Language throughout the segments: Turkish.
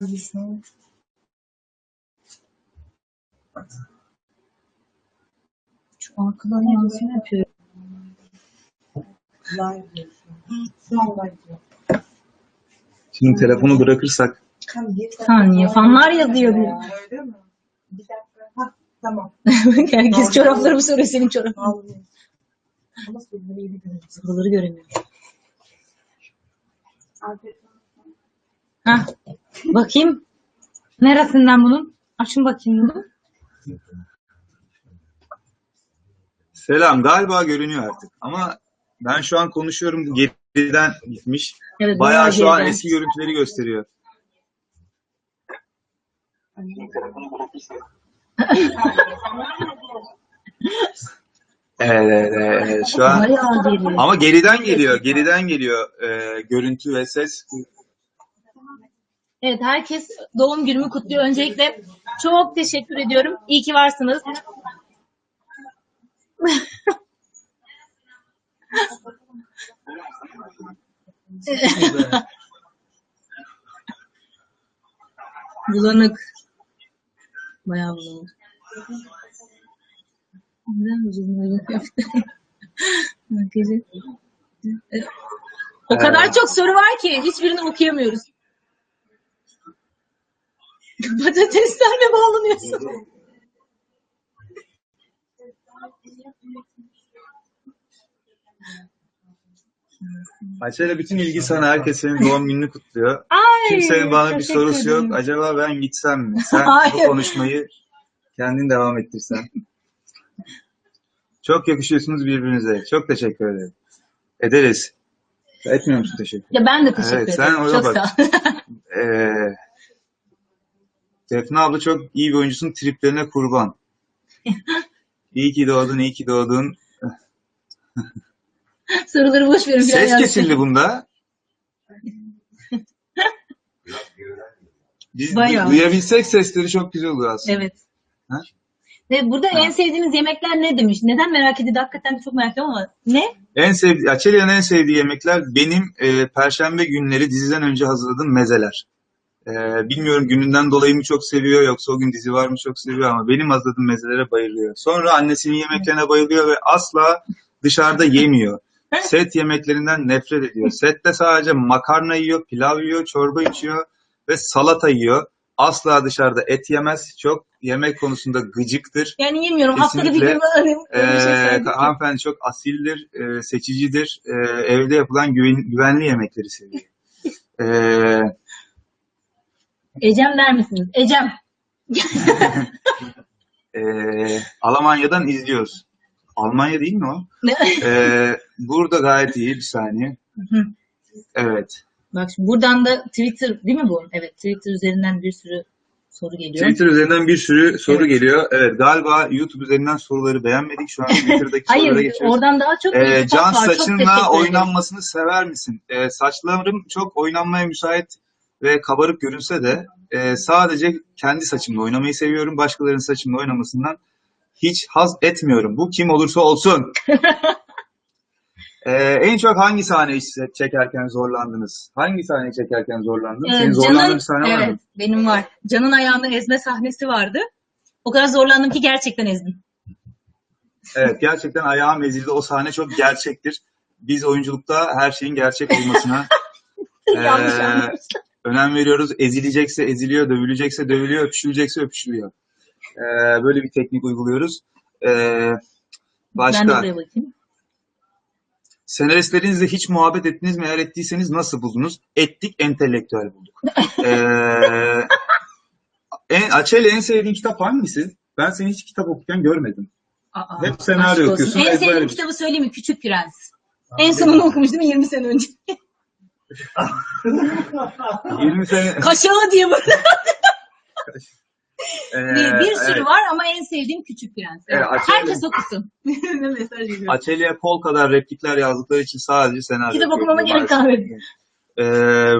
Düşünün. Şu arkadan yansıma yapıyor. Live diyor. Şimdi telefonu bırakırsak Saniye, fanlar yazıyor diyor. Öyle mi? Bir dakika. Ha, tamam. Herkes çoraplarımı soruyor senin. Vallahi. Ama göremiyorum. Afiyet Hah. Bakayım. Neresinden bunun? Açın bakayım bunu. selam galiba görünüyor artık ama ben şu an konuşuyorum geriden gitmiş. Evet, Bayağı şu an geriden. eski görüntüleri gösteriyor. Evet, evet, evet, şu an Bayağı geliyor. ama geriden geliyor, geriden geliyor e, görüntü ve ses. Evet herkes doğum günümü kutluyor. Öncelikle çok teşekkür ediyorum. İyi ki varsınız. Bulanık. Bayağı bulanık. Neden böyle yaptı? O kadar çok soru var ki hiçbirini okuyamıyoruz. Patateslerle bağlanıyorsun. Ayşe'yle bütün ilgi sana, herkes senin doğum gününü kutluyor. Ay, Kimsenin bana bir sorusu ederim. yok. Acaba ben gitsem mi? Sen Hayır. bu konuşmayı kendin devam ettirsen. Çok yakışıyorsunuz birbirinize. Çok teşekkür ederim. Ederiz. Etmiyor musun teşekkür? Ya ben de teşekkür Evet, ederim. sen orada çok bak. sağ ol. Ee, Defne abla çok iyi bir oyuncusun. Triplerine kurban. iyi ki doğdun, iyi ki doğdun. Soruları boş verin. Ses kesildi bunda. Biz Bayağı. duyabilsek sesleri çok güzel olur aslında. Evet. Ha? Ve burada en sevdiğiniz yemekler ne demiş? Neden merak edildi? Hakikaten çok merak ediyorum ama ne? En sevdiği, Açelya'nın en sevdiği yemekler benim e, perşembe günleri diziden önce hazırladığım mezeler. E, bilmiyorum gününden dolayı mı çok seviyor yoksa o gün dizi var mı çok seviyor ama benim hazırladığım mezelere bayılıyor. Sonra annesinin yemeklerine bayılıyor ve asla dışarıda yemiyor. Set yemeklerinden nefret ediyor. Sette sadece makarna yiyor, pilav yiyor, çorba içiyor ve salata yiyor. Asla dışarıda et yemez. Çok yemek konusunda gıcıktır. Yani yemiyorum. Haftada bir gün şey Ee, ki. hanımefendi çok asildir, e, seçicidir. E, evde yapılan güven- güvenli yemekleri seviyor. E, Ecem der misiniz? Ecem. e, Almanya'dan izliyoruz. Almanya değil mi o? E, burada gayet iyi bir saniye. Evet. Bak şimdi buradan da Twitter değil mi bu? Evet Twitter üzerinden bir sürü soru geliyor. Twitter üzerinden bir sürü soru Evet. geliyor. Evet galiba YouTube üzerinden soruları beğenmedik. Şu an Twitter'daki sorulara Hayır geçiyoruz. oradan daha çok Ee, can var. Saçınla oynanmasını sever misin? Ee, saçlarım çok oynanmaya müsait ve kabarık görünse de e, sadece kendi saçımla oynamayı seviyorum. Başkalarının saçımla oynamasından hiç haz etmiyorum. Bu kim olursa olsun. Ee, en çok hangi sahneyi çekerken zorlandınız? Hangi sahneyi çekerken zorlandın? Ee, Senin zorlandığın bir sahne var evet mı? benim var. Can'ın ayağını ezme sahnesi vardı. O kadar zorlandım ki gerçekten ezdim. Evet gerçekten ayağım ezildi. O sahne çok gerçektir. Biz oyunculukta her şeyin gerçek olmasına Yanlış Ee, anlamışlar. Önem veriyoruz. Ezilecekse eziliyor, dövülecekse dövülüyor, öpüşülecekse öpüşülüyor. Ee, böyle bir teknik uyguluyoruz. Ee, Ben de başka, buraya bakayım. senaristlerinizle hiç muhabbet ettiniz mi? Eğer ettiyseniz nasıl buldunuz? Ettik, entelektüel bulduk. Ee, en, Açeli en sevdiğin kitap hangisi? Ben seni hiç kitap okurken görmedim. Aa, Hep senaryo okuyorsun, En sevdiğim kitabı söyleyeyim mi? Küçük Prens. En sonunu okumuştum 20 sene önce. 20 sene... Kaşağı diye böyle. Ee, bir, bir sürü evet. var ama en sevdiğim Küçük Prens. Evet. Herkes okusun. ne mesaj geliyor. Açelya'ya Pol kadar replikler yazdıkları için sadece senaryo Kitap okumama gerek kalmadı. Ee,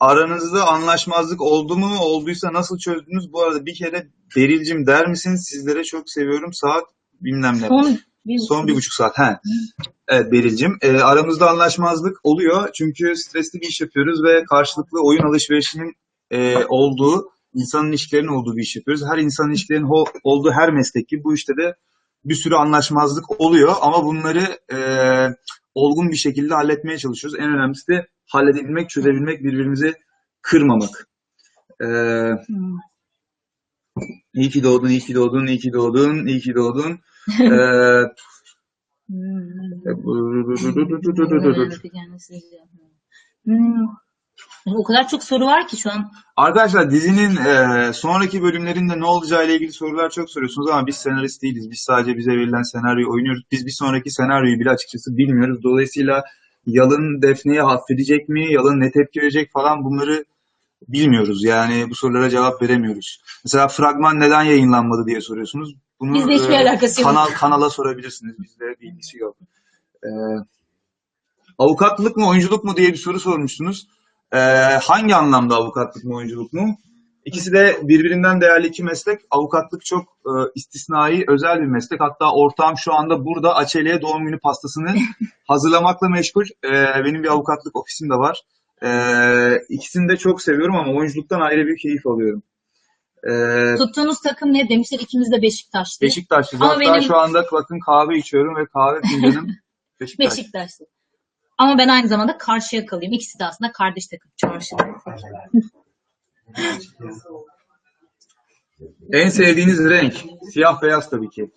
aranızda anlaşmazlık oldu mu? Olduysa nasıl çözdünüz? Bu arada bir kere Beril'cim der misin? Sizlere çok seviyorum. Saat bilmem ne. Son bir, Son bir buçuk saat. He. Evet Beril'cim. Ee, aramızda anlaşmazlık oluyor. Çünkü stresli bir iş yapıyoruz ve karşılıklı oyun alışverişinin e, olduğu, insan ilişkilerinin olduğu bir iş yapıyoruz. Her insan ilişkilerinin ho- olduğu her meslek gibi bu işte de bir sürü anlaşmazlık oluyor. Ama bunları e, olgun bir şekilde halletmeye çalışıyoruz. En önemlisi de halledebilmek, çözebilmek, birbirimizi kırmamak. Ee, Hmm. iyi ki doğdun, iyi ki doğdun, iyi ki doğdun, iyi ki doğdun. Ee. O kadar çok soru var ki şu an. Arkadaşlar dizinin e, sonraki bölümlerinde ne olacağı ile ilgili sorular çok soruyorsunuz ama biz senarist değiliz. Biz sadece bize verilen senaryoyu oynuyoruz. Biz bir sonraki senaryoyu bile açıkçası bilmiyoruz. Dolayısıyla Yalın Defne'yi affedecek mi? Yalın ne tepki verecek falan bunları bilmiyoruz. Yani bu sorulara cevap veremiyoruz. Mesela fragman neden yayınlanmadı diye soruyorsunuz. Bunu Bizle hiçbir e, alakası yok. kanal kanala sorabilirsiniz. Bizde bir ilgisi yok. E, avukatlık mı oyunculuk mu diye bir soru sormuşsunuz. Ee, hangi anlamda avukatlık mı oyunculuk mu? İkisi de birbirinden değerli iki meslek. Avukatlık çok e, istisnai, özel bir meslek. Hatta ortağım şu anda burada Açelya'ya doğum günü pastasını hazırlamakla meşgul. Ee, benim bir avukatlık ofisim de var. Ee, ikisini de çok seviyorum ama oyunculuktan ayrı bir keyif alıyorum. Ee, Tuttuğunuz takım ne demişler? İkimiz de Beşiktaşlı. Beşiktaşlıyız. Ama Hatta benim- şu anda bakın kahve içiyorum ve kahve fincanım Beşiktaş. Beşiktaşlı. Ama ben aynı zamanda karşıya kalayım. İkisi de aslında kardeş takım. Çarşıda. En sevdiğiniz renk? Siyah beyaz tabii ki.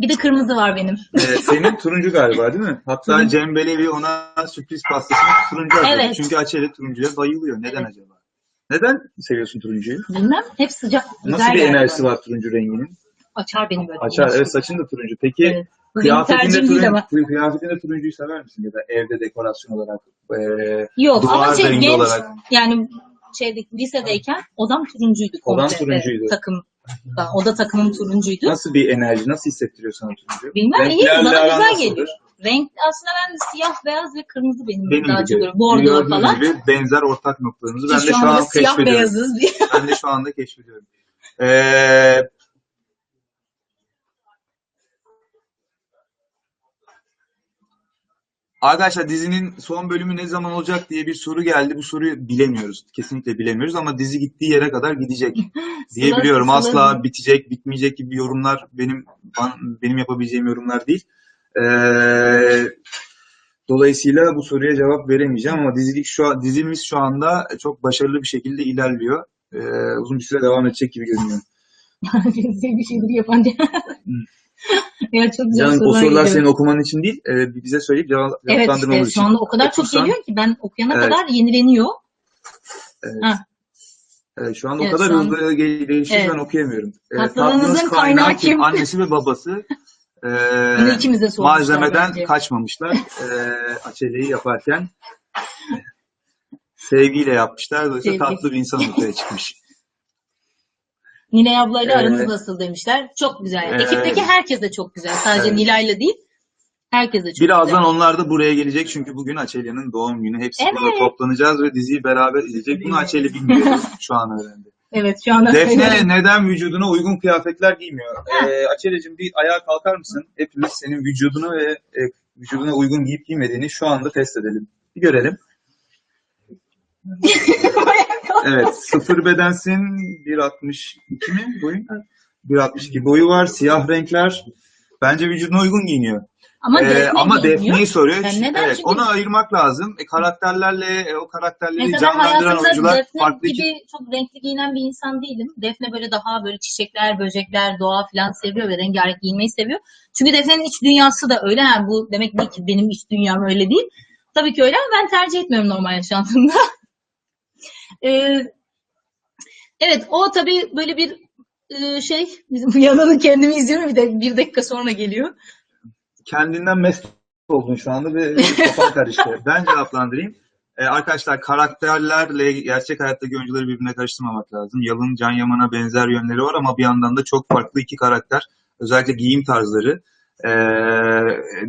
Bir de kırmızı var benim. Ee, senin turuncu galiba değil mi? Hatta. Cem Belevi ona sürpriz pastasını turuncu hazırladı. Evet. Çünkü Açeli turuncuya bayılıyor. Neden Evet. acaba? Neden seviyorsun turuncuyu? Bilmem. Hep sıcak. Nasıl bir enerjisi var turuncu renginin? Açar beni böyle. Açar. Evet saçın da turuncu. Peki Evet. Kıyafetinde, turuncu, kıyafetinde turuncuyu sever misin? Ya da evde dekorasyon olarak? Ee, Yok duvar ama şey rengi genç olarak. yani şeyde lisedeyken odam turuncuydu. Odan komple. turuncuydu. Takım. Oda takımım turuncuydu. Nasıl bir enerji? Nasıl hissettiriyor sana turuncu? Bilmem iyi bana güzel geliyor. Renk aslında ben siyah, beyaz ve kırmızı benim, Benim daha çok bordo falan. gibi benzer ortak noktalarımızı ben de şu an siyah keşfediyorum. beyazız diye. Ben de şu anda keşfediyorum. Ee, arkadaşlar dizinin son bölümü ne zaman olacak diye bir soru geldi. Bu soruyu bilemiyoruz. Kesinlikle bilemiyoruz ama dizi gittiği yere kadar gidecek diye biliyorum. Asla bitecek, bitmeyecek gibi yorumlar benim benim yapabileceğim yorumlar değil. Ee, dolayısıyla bu soruya cevap veremeyeceğim ama dizilik şu an, dizimiz şu anda çok başarılı bir şekilde ilerliyor. Ee, uzun bir süre devam edecek gibi görünüyor. Sevdiği bir şeyleri yapan diye. ya çok güzel Canım o sorular geliyor. senin okuman için değil, e, bize söyleyip cevap, Evet cevaplandırmamız işte için. şu anda o kadar çok Okursan- geliyor ki ben okuyana Evet. kadar yenileniyor. Evet. Ha. Evet, şu anda Evet, o kadar an- hızlı gel- değişiyor Evet. ben okuyamıyorum. E, Tatlılığınızın tatlınız kaynağı kim? Annesi ve babası. E, sormuşlar malzemeden bence. kaçmamışlar. E, açeleyi yaparken sevgiyle yapmışlar. Dolayısıyla Sevgi. tatlı bir insan ortaya çıkmış. Nilay ablayla Evet. aranız nasıl demişler. Çok güzel. Evet. Ekipteki herkes de çok güzel. Sadece Evet. Nilay'la değil. Herkes de çok Birazdan güzel. onlar da buraya gelecek çünkü bugün Açelya'nın doğum günü. Hepsi Evet. burada toplanacağız ve diziyi beraber izleyecek. Bunu Açelya bilmiyordu. Şu an öğrendi. Evet şu anda Defne söylüyorum. neden vücuduna uygun kıyafetler giymiyor? Ee, Açelya'cığım bir ayağa kalkar mısın? Hepimiz senin vücudunu ve e, vücuduna uygun giyip giymediğini şu anda test edelim. Bir görelim. Evet, sıfır bedensin. 1.62 mi boyun? 1.62 boyu var, siyah renkler. Bence vücuduna uygun giyiniyor. Ama Ee, Defne ama. Defne'yi soruyor. Yani neden? Evet, Çünkü- onu ayırmak lazım. E, karakterlerle e, o karakterleri Mesela canlandıran oyuncular Defne farklı gibi çok renkli giyinen bir insan değilim. Defne böyle daha böyle çiçekler, böcekler, doğa falan seviyor ve rengarenk giyinmeyi seviyor. Çünkü Defne'nin iç dünyası da öyle. Yani bu demek değil ki benim iç dünyam öyle değil. Tabii ki öyle ama ben tercih etmiyorum normal yaşantımda. Ee, evet o tabii böyle bir e, şey bizim yanını kendimi izliyorum bir de bir dakika sonra geliyor. kendinden mest oldun şu anda ve kafan karıştı. Ben cevaplandırayım. Ee, arkadaşlar karakterlerle gerçek hayattaki oyuncuları birbirine karıştırmamak lazım. Yalın Can Yaman'a benzer yönleri var ama bir yandan da çok farklı iki karakter. Özellikle giyim tarzları. Ee,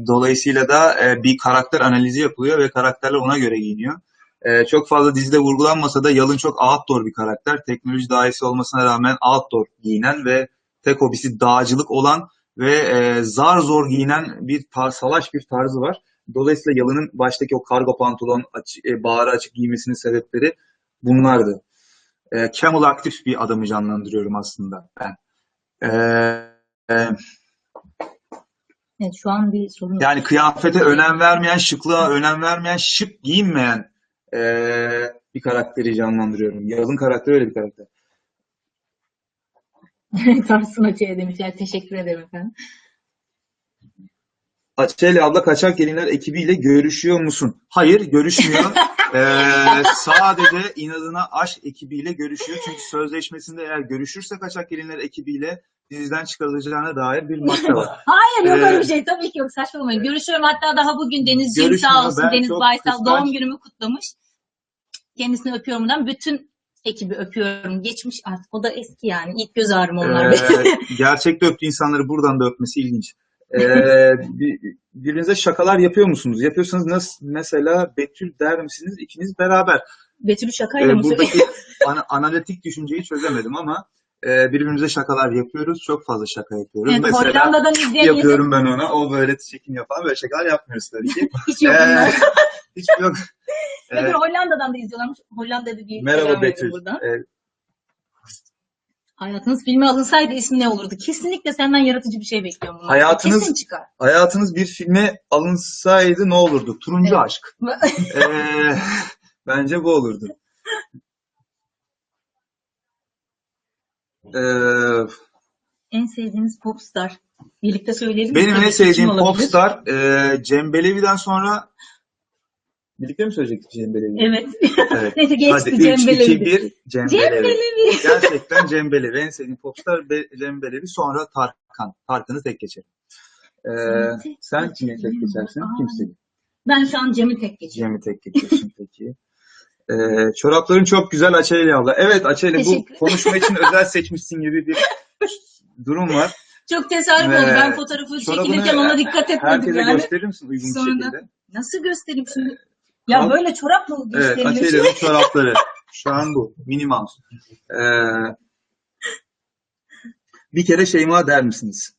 dolayısıyla da e, bir karakter analizi yapılıyor ve karakterler ona göre giyiniyor. Ee, çok fazla dizide vurgulanmasa da Yalın çok outdoor bir karakter. Teknoloji dahisi olmasına rağmen outdoor giyinen ve tek hobisi dağcılık olan ve e, zar zor giyinen bir tar- salaş bir tarzı var. Dolayısıyla Yalın'ın baştaki o kargo pantolon aç, e, bağrı açık giymesinin sebepleri bunlardı. E, Camel aktif bir adamı canlandırıyorum aslında ben. E, e, Evet, şu an bir sorun yani kıyafete önem vermeyen, şıklığa önem vermeyen, şık giyinmeyen e, bir karakteri canlandırıyorum. Yalın karakteri öyle bir karakter. Tarsın Açı'ya demişler. Teşekkür ederim efendim. Açeli abla Kaçak Gelinler ekibiyle görüşüyor musun? Hayır, görüşmüyor. Ee, sadece inadına aşk ekibiyle görüşüyor. Çünkü sözleşmesinde eğer görüşürse Kaçak Gelinler ekibiyle diziden çıkarılacağına dair bir madde var. Hayır yok Ee, öyle bir şey. Tabii ki yok. Saçmalamayın. Görüşüyorum. Hatta daha bugün Denizciğim sağ olsun. Deniz Baysal kıskanç- doğum günümü kutlamış. Kendisini öpüyorum buradan. Bütün ekibi öpüyorum. Geçmiş artık. O da eski yani. İlk göz ağrım onlar. Ee, gerçekte öptüğü insanları buradan da öpmesi ilginç. Ee, bir- birbirinize şakalar yapıyor musunuz? Yapıyorsanız nasıl? Mesela Betül der misiniz? İkiniz beraber. Betül'ü şakayla Ee, mı buradaki ana- analitik düşünceyi çözemedim ama e, birbirimize şakalar yapıyoruz. Çok fazla şaka yapıyoruz. Evet, Mesela Hollanda'dan yapıyorum ben ona. O böyle çekim yapan böyle şakalar yapmıyoruz tabii ki. hiç yok. Ee, bunlar. hiç yok. Bakın Ee, Hollanda'dan da izliyorlarmış. Hollanda'da bir merhaba Betül. buradan. Ee, Hayatınız filme alınsaydı ismi ne olurdu? Kesinlikle senden yaratıcı bir şey bekliyorum. bundan. Hayatınız- Kesin çıkar. hayatınız bir filme alınsaydı ne olurdu? Turuncu Evet. aşk. Ee, bence bu olurdu. Ee, en sevdiğiniz popstar. Birlikte söyleyelim. mi? benim en sevdiğim popstar e, Cem Belevi'den sonra birlikte mi söyleyecektik Cem Belevi? Evet. Evet. Neyse geçti Hadi Cem 3, Belevi. 2, 1 Cem, Cem Belevi. Belevi. Gerçekten Cem Belevi. En sevdiğim popstar Be- Cem Belevi. Sonra Tarkan. Tarkan'ı tek geçerim. Ee, sen kimi tek geçerim. geçersin? Kimseyi. Ben şu an Cem'i tek geçiyorum. Cem'i tek geçiyorsun peki. Ee, çorapların çok güzel Açeli abla. Evet Açeli bu konuşma için özel seçmişsin gibi bir durum var. Çok tesadüf Ee, oldu. Ben fotoğrafı çekilirken ona dikkat etmedim Herkese yani. gösterir misin uygun Sonra şekilde? Nasıl göstereyim şimdi? Ya Al. böyle çorap mı Evet gösterilir? Açeli'nin çorapları. Şu an bu. Minnie Mouse. Ee, bir kere Şeyma der misiniz?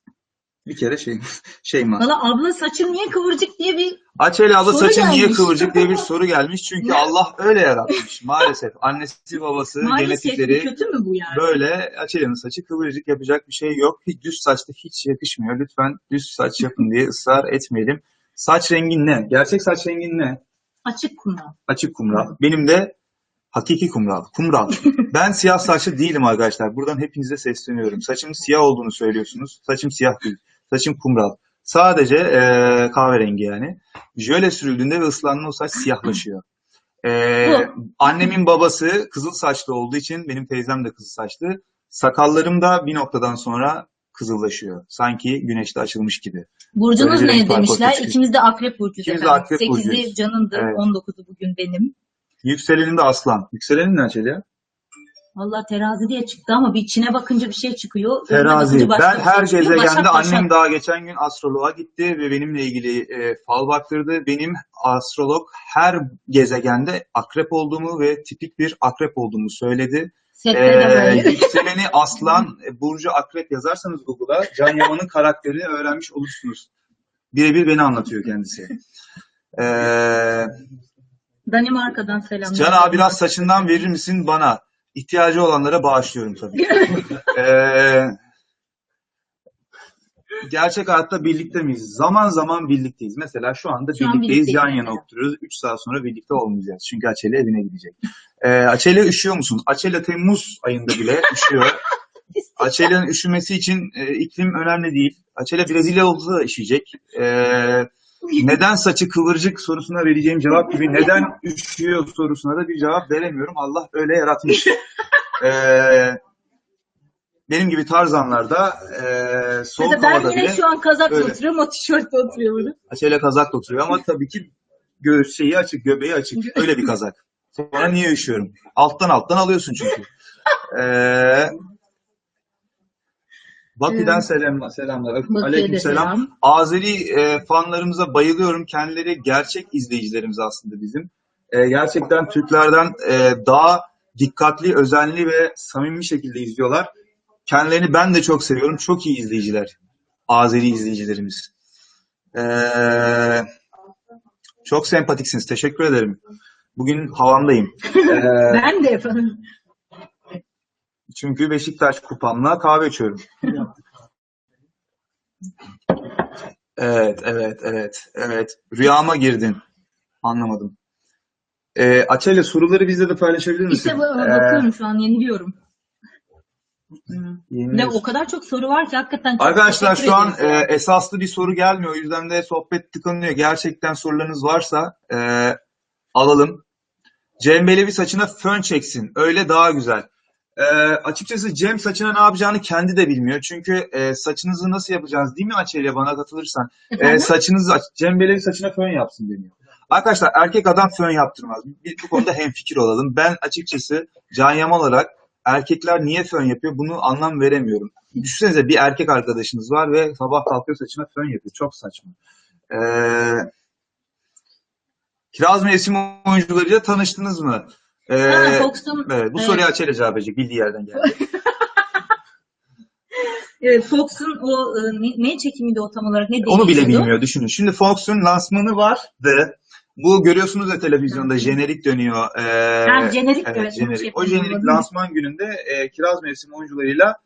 Bir kere şey, Şeyma. Valla abla saçın niye kıvırcık diye bir Açeli abla Soru saçın niye gelmiş. kıvırcık diye bir soru gelmiş. Çünkü? Allah öyle yaratmış maalesef. Annesi babası maalesef genetikleri kötü mü bu yani? böyle Açelya'nın saçı kıvırcık yapacak bir şey yok. Hiç düz saçta hiç yakışmıyor. Lütfen düz saç yapın diye ısrar etmeyelim. Saç rengin ne? Gerçek saç rengin ne? Açık kumral. Açık kumral. Benim de hakiki kumral. Kumral. Ben siyah saçlı değilim arkadaşlar. Buradan hepinize sesleniyorum. Saçımın siyah olduğunu söylüyorsunuz. Saçım siyah değil. Saçım kumral. Sadece eee kahverengi yani. Jöle sürüldüğünde ve ıslandığında o saç siyahlaşıyor. Eee, annemin babası kızıl saçlı olduğu için benim teyzem de kızıl saçlı. Sakallarım da bir noktadan sonra kızıllaşıyor. Sanki güneşte açılmış gibi. Burcunuz Böyle bir renk ne demişler? İkimiz de akrep burcuyuz İkimiz de akrep 8'i burcuyuz. canındır, Evet. 19'u bugün benim. Yükselenim de aslan. Yükselenin ne Açeli ya? Valla terazi diye çıktı ama bir içine bakınca bir şey çıkıyor. Terazi. Ben şey her çıkıyor. gezegende Başak, Başak. annem daha geçen gün astroloğa gitti ve benimle ilgili e, fal baktırdı. Benim astrolog her gezegende akrep olduğumu ve tipik bir akrep olduğumu söyledi. Ee, yükseleni aslan, e, burcu akrep yazarsanız Google'a Can Yaman'ın karakterini öğrenmiş olursunuz. Birebir beni anlatıyor kendisi. Ee, Danimarka'dan selamlar. Can abi biraz saçından verir misin bana? İhtiyacı olanlara bağışlıyorum tabii. Ee, gerçek hayatta birlikte miyiz? Zaman zaman birlikteyiz. Mesela şu anda Şu birlikteyiz, birlikteyiz yan yana oturuyoruz. 3 saat sonra birlikte olmayacağız. Çünkü Açeli evine gidecek. Ee, Açeli üşüyor musun? Açeli Temmuz ayında bile üşüyor. Açelya'nın üşümesi için e, iklim önemli değil. Açelya Brezilya olsa da üşüyecek. Ee, neden saçı kıvırcık sorusuna vereceğim cevap gibi neden üşüyor sorusuna da bir cevap veremiyorum. Allah öyle yaratmış. Ee, benim gibi tarzanlarda e, soğuk Mesela ben yine bile şu an kazakla öyle. oturuyorum, o tişörtle oturuyor burada. Açelya kazakla oturuyor ama tabii ki göğüs şeyi açık, göbeği açık. Öyle bir kazak. Sonra niye üşüyorum? Alttan alttan alıyorsun çünkü. Ee, Bakü'den selam, selamlar. Bakü'ye Aleyküm selam. selam. Azeri e, fanlarımıza bayılıyorum. Kendileri gerçek izleyicilerimiz aslında bizim. E, gerçekten Türklerden e, daha dikkatli, özenli ve samimi şekilde izliyorlar. Kendilerini ben de çok seviyorum. Çok iyi izleyiciler. Azeri izleyicilerimiz. E, Çok sempatiksiniz. Teşekkür ederim. Bugün havamdayım. Ee, Ben de efendim. Çünkü Beşiktaş kupamla kahve içiyorum. Evet, evet, evet, evet. Rüyama girdin. Anlamadım. Ee, Açelya soruları bizle de paylaşabilir misin? İşte bu- Ee, bakıyorum şu an yeniliyorum. Yeni- Ve o kadar çok soru var ki hakikaten çok Arkadaşlar şu an e, esaslı bir soru gelmiyor. O yüzden de sohbet tıkanıyor. Gerçekten sorularınız varsa e, alalım. Cem Belevi saçına fön çeksin. Öyle daha güzel. E, açıkçası Cem saçına ne yapacağını kendi de bilmiyor. Çünkü e, saçınızı nasıl yapacağız değil mi Açelya bana katılırsan? E, saçınızı Cem Belevi saçına fön yapsın deniyor. Arkadaşlar erkek adam fön yaptırmaz. Bir, bu konuda hemfikir olalım. Ben açıkçası Can Yaman olarak erkekler niye fön yapıyor bunu anlam veremiyorum. Düşünsenize bir erkek arkadaşınız var ve sabah kalkıyor saçına fön yapıyor. Çok saçma. Ee, kiraz mevsimi oyuncularıyla tanıştınız mı? Ee, Ha, Fox'un evet, bu evet. soruya Açelya cevap verecek. Bildiği yerden geldi. Evet, Fox'un o e, ne, ne çekimiydi o tam olarak? Ne Onu bile bilmiyor. Düşünün. Şimdi Fox'un lansmanı vardı. Bu görüyorsunuz ya televizyonda jenerik dönüyor. Ee, Ha, jenerik, evet, evet, jenerik. şey O jenerik lansman gününde e, kiraz mevsimi oyuncularıyla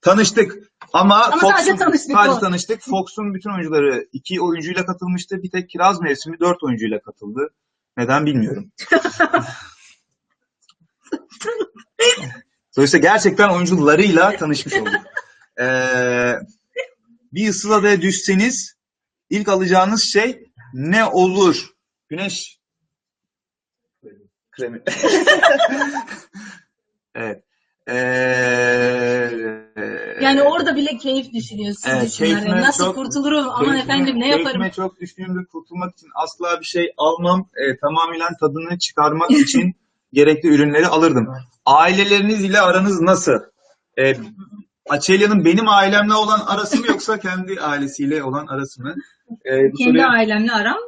tanıştık. Ama, Ama Fox'un- sadece tanıştık sadece o. tanıştık. Fox'un bütün oyuncuları iki oyuncuyla katılmıştı. Bir tek kiraz mevsimi dört oyuncuyla katıldı. Neden bilmiyorum. Dolayısıyla gerçekten oyuncularıyla tanışmış olduk. Ee, bir ıssız adaya düşseniz ilk alacağınız şey ne olur? Güneş kremi. evet. Ee, Yani orada bile keyif düşünüyorsun. Evet. Yani Nasıl çok- kurtulurum? Aman keyfime- efendim ne yaparım? Keyfime çok düştüğümde kurtulmak için asla bir şey almam. E, tamamen tadını çıkarmak için gerekli ürünleri alırdım. Aileleriniz ile aranız nasıl? E, Açelya'nın benim ailemle olan arası mı yoksa kendi ailesiyle olan arası mı? E, bu Kendi soruya- ailemle aram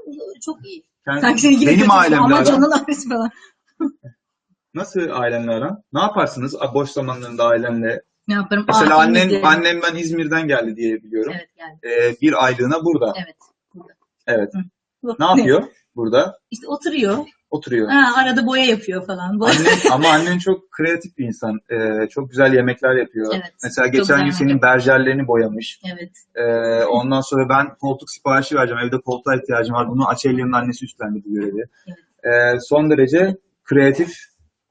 çok iyi. kendi- Sanki ilgili benim ailemle Ama aram. canın ailesi falan. Nasıl ailemle aran? Ne yaparsınız boş zamanlarında ailemle? Ne yaparım? Mesela Aa, annen, İngilizce. annem ben İzmir'den geldi diye biliyorum. Evet geldi. E, bir aylığına burada. Evet. Burada. Evet. Hı. Ne yapıyor burada? İşte oturuyor. Oturuyor. Ha, arada boya yapıyor falan. Boya- Annen, ama annen çok kreatif bir insan. Ee, çok güzel yemekler yapıyor. Evet, Mesela geçen gün senin berjerlerini boyamış. evet. Ee, ondan sonra ben koltuk siparişi vereceğim. Evde koltuğa ihtiyacım var. Bunu Açelya'nın annesi üstlendi bu görevi. Evet. Ee, son derece kreatif,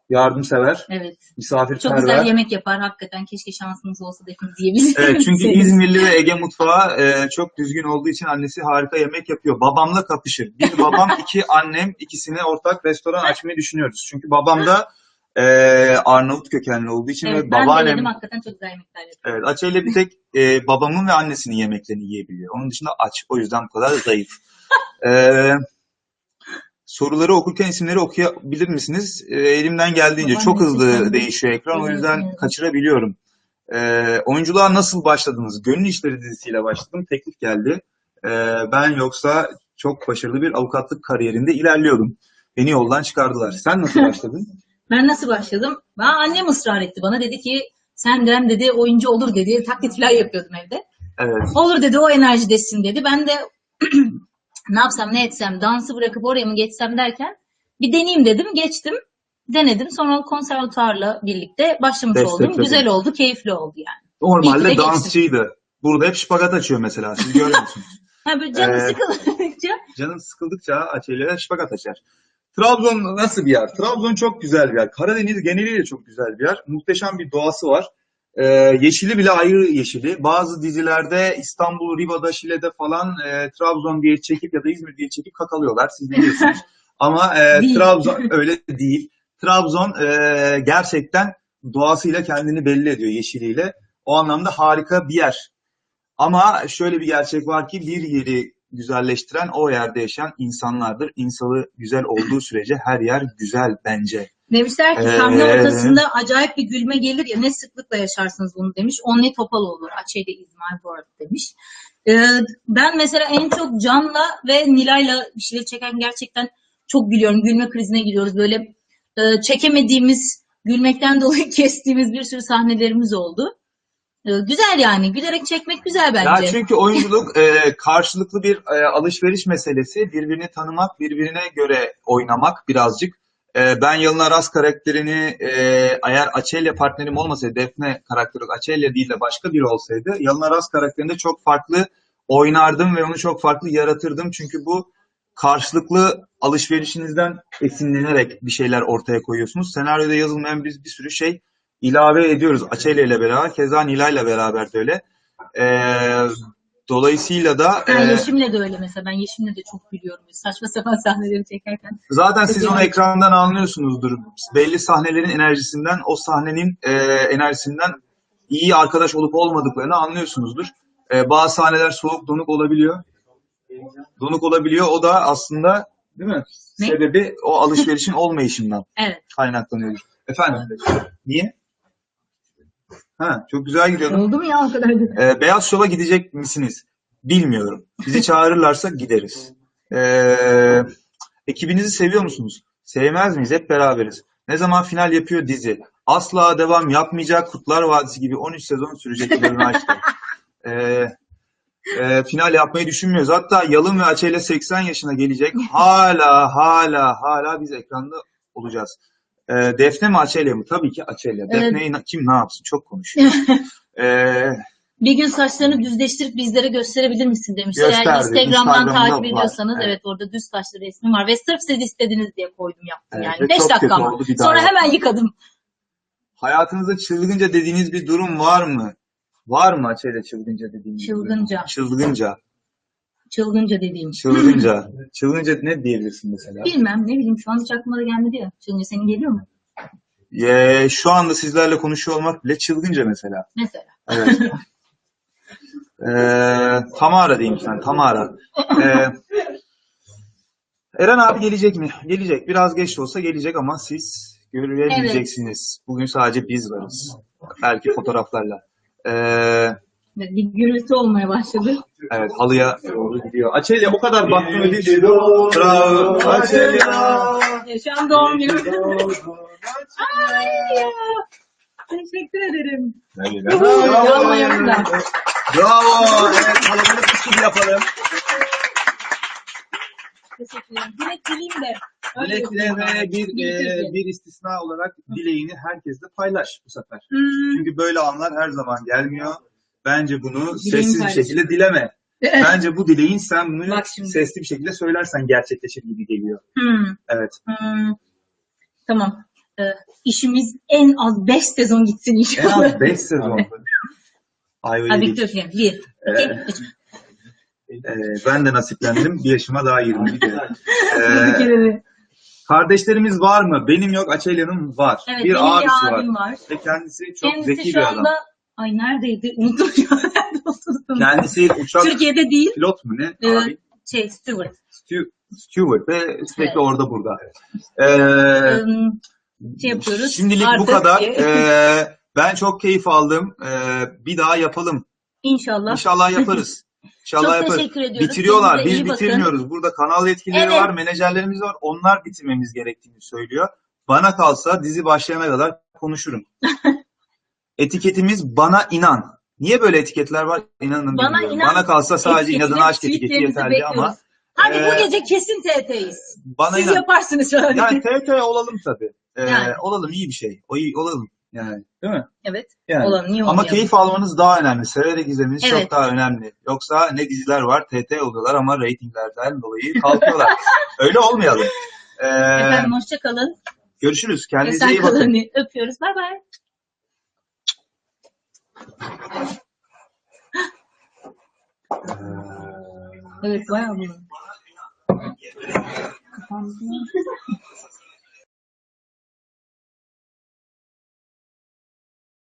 yardımsever, Evet. Çok misafirperver. güzel yemek yapar hakikaten. Keşke şansımız olsa da hepimiz yiyebilsek. Evet çünkü İzmirli ve Ege mutfağı e, çok düzgün olduğu için annesi harika yemek yapıyor. Babamla kapışır. Bir babam, iki annem ikisine ortak restoran açmayı düşünüyoruz. Çünkü babam da e, Arnavut kökenli olduğu için Evet, ve ben babaannem denedim hakikaten çok güzel yemekler yapıyor. Evet, Açelya bir tek e, babamın ve annesinin yemeklerini yiyebiliyor. Onun dışında aç. O yüzden bu kadar zayıf. Ee, soruları okurken isimleri okuyabilir misiniz? Ee, elimden geldiğince Babaannesi çok hızlı kendi- değişiyor ekran. O yüzden kaçırabiliyorum. Ee, oyunculuğa nasıl başladınız? Gönül İşleri dizisiyle başladım. Teklif geldi. Ee, ben yoksa çok başarılı bir avukatlık kariyerinde ilerliyordum. Beni yoldan çıkardılar. Sen nasıl başladın? Ben nasıl başladım? Ben annem ısrar etti bana. Dedi ki senden dedi oyuncu olur dedi. Taklit falan yapıyordum evde. Evet. Olur dedi o enerjidesin dedi. Ben de ne yapsam ne etsem dansı bırakıp oraya mı geçsem derken bir deneyeyim dedim. Geçtim. Denedim. Sonra konservatuarla birlikte başlamış oldum. Destekledim. Güzel oldu, keyifli oldu yani. Normalde de geçtim. dansçıydı. Burada hep şpagat açıyor mesela. Siz görüyor musunuz? Ha böyle canım Ee, sıkıldıkça Canın sıkıldıkça Açelya'da şpagat açar. Trabzon nasıl bir yer? Trabzon çok güzel bir yer. Karadeniz geneliyle çok güzel bir yer. Muhteşem bir doğası var. Ee, yeşili bile ayrı yeşili. Bazı dizilerde İstanbul, Riva'da, Şile'de falan e, Trabzon diye çekip ya da İzmir diye çekip kakalıyorlar. Siz biliyorsunuz. Ama e, Değil. Trabzon öyle değil. Trabzon e, gerçekten doğasıyla kendini belli ediyor yeşiliyle. O anlamda harika bir yer. Ama şöyle bir gerçek var ki bir yeri güzelleştiren o yerde yaşayan insanlardır. İnsanı güzel olduğu sürece her yer güzel bence. Demişler ki Ee, kamyon ortasında acayip bir gülme gelir ya ne sıklıkla yaşarsınız bunu demiş. Only Topaloğlu Açeli is my word demiş. Ee, ben mesela en çok Can'la ve Nilay'la bir şeyler çeken gerçekten çok gülüyorum. Gülme krizine giriyoruz. Böyle e, çekemediğimiz, gülmekten dolayı kestiğimiz bir sürü sahnelerimiz oldu. Ee, güzel yani. Gülerek çekmek güzel Ya bence. çünkü oyunculuk e, karşılıklı bir e, alışveriş meselesi. Birbirini tanımak, birbirine göre oynamak birazcık. E, ben Yalın Aras karakterini e, eğer Açelya partnerim olmasaydı, Defne karakteri Açelya değil de başka biri olsaydı Yalın Aras karakterinde çok farklı oynardım ve onu çok farklı yaratırdım. Çünkü bu karşılıklı alışverişinizden esinlenerek bir şeyler ortaya koyuyorsunuz. Senaryoda yazılmayan biz bir sürü şey ilave ediyoruz Açelya ile beraber. Keza Nilay ile beraber de öyle. Ee, dolayısıyla da Ben e, Yeşim'le de öyle mesela. Ben Yeşim'le de çok gülüyorum. Saçma sapan sahneleri çekerken. zaten siz onu ekrandan anlıyorsunuzdur. Belli sahnelerin enerjisinden, o sahnenin e, enerjisinden iyi arkadaş olup olmadıklarını anlıyorsunuzdur. E, bazı sahneler soğuk, donuk olabiliyor. Donuk olabiliyor. O da aslında değil mi? Ne? Sebebi o alışverişin olmayışından Evet. kaynaklanıyor. Efendim? Niye? Ha, çok güzel gidiyordun. Oldu mu ya o kadar? Ee, Beyaz Şov'a gidecek misiniz? Bilmiyorum. Bizi çağırırlarsa gideriz. Ee, ekibinizi seviyor musunuz? Sevmez miyiz? Hep beraberiz. Ne zaman final yapıyor dizi? Asla devam yapmayacak. Kurtlar Vadisi gibi 13 sezon sürecek bölümü açtı. Ee, e, final yapmayı düşünmüyoruz. Hatta Yalın ve Açelya 80 yaşına gelecek. Hala hala hala biz ekranda olacağız. Ee, Defne mi Açelya mı? Tabii ki Açelya. Evet. Defne'yi kim ne yapsın? Çok konuşuyor. Ee, Bir gün saçlarını düzleştirip bizlere gösterebilir misin demişler. Gösterdi. Instagram'dan Instagram'da takip var. ediyorsanız evet. Evet. orada düz saçlı resmim var. Ve sırf siz istediniz diye koydum yaptım Evet, yani. ve 5 çok dakika oldu, Sonra hemen yıkadım. Hayatınızda çılgınca dediğiniz bir durum var mı? Var mı Açelya çılgınca dediğiniz? bir durum? Çılgınca. Çılgınca. Dediğim. Çılgınca. çılgınca ne diyebilirsin mesela? Bilmem ne bileyim şu an hiç aklıma da gelmedi ya. Çılgınca senin geliyor mu? Ee, şu anda sizlerle konuşuyor olmak bile çılgınca mesela. Mesela. Evet. Ee, Tamara diyeyim sen. Tamara. Ee, Eren abi gelecek mi? Gelecek. Biraz geç de olsa gelecek ama siz göremeyeceksiniz. Bugün sadece biz varız. Belki fotoğraflarla. Ee, Bir gürültü olmaya başladı. Evet halıya doğru gidiyor. Açelya o kadar baktım ödül. Bravo. Açelya. An doğum günü. Ay ya. Teşekkür ederim. Yanmayalım da. Bravo. Evet kalabalık bir gibi yapalım. Teşekkür ederim. Dilek dileyim de. öyle Dilek dile yapayım. ve bir, Bir e, bir istisna olarak dileğini herkesle paylaş bu sefer. Hmm. Çünkü böyle anlar her zaman gelmiyor. Bence bunu Dileğini sessiz bir şekilde dileme. Bence bu dileğin sen bunu sesli bir şekilde söylersen gerçekleşir gibi geliyor. Hmm. Evet. Hmm. Tamam. Ee, işimiz en az 5 sezon gitsin En inşallah. az 5 sezon. Hadi geç. Türkiye. 1, 2, Ee, 3. Ee, ben de nasiplendim. Bir yaşıma daha 20 kere. Bir kere de. kardeşlerimiz var mı? Benim yok, Açelya'nın var. Evet, bir benim bir abisi var. abim var. Ve kendisi çok Kendisi zeki şu bir adam. anda Ay neredeydi? Unuttum ya. Nerede. Kendisi uçak Türkiye'de değil. pilot mu ne? Ee, Abi, şey Stewart. Stu- Stewart ve sürekli Evet. orada burada. Ee, Ee, şey yapıyoruz. şimdilik bu Artık kadar. ki- Ee, ben çok keyif aldım. Ee, bir daha yapalım. İnşallah. İnşallah yaparız. İnşallah Çok yaparız. teşekkür ediyoruz. Bitiriyorlar. Kendinize Biz iyi bakın. bitirmiyoruz. Burada kanal yetkilileri Evet. var, menajerlerimiz var. Onlar bitirmemiz gerektiğini söylüyor. Bana kalsa dizi başlayana kadar konuşurum. Etiketimiz bana inan. Niye böyle etiketler var? İnanın Bana bilmiyorum. inan. Bana kalsa sadece inadına aşk etiketi yeterli bekliyoruz. ama Hadi Ee, bu gece kesin TT'yiz. bana Siz inan. yaparsınız falan. Yani TT olalım tabii. Ee, Yani. Olalım iyi bir şey. O iyi, olalım. Yani. Değil mi? Evet. Yani. Olan niye Ama keyif almanız daha önemli. Severek izlemeniz Evet. çok daha önemli. Yoksa ne diziler var TT oluyorlar ama reytinglerden dolayı kalkıyorlar. Öyle olmayalım. Ee, Efendim hoşça kalın. görüşürüz. Kendinize Esen iyi bakın. kalın. Öpüyoruz. Bay bay. Evet bayağı bu. Kapandı.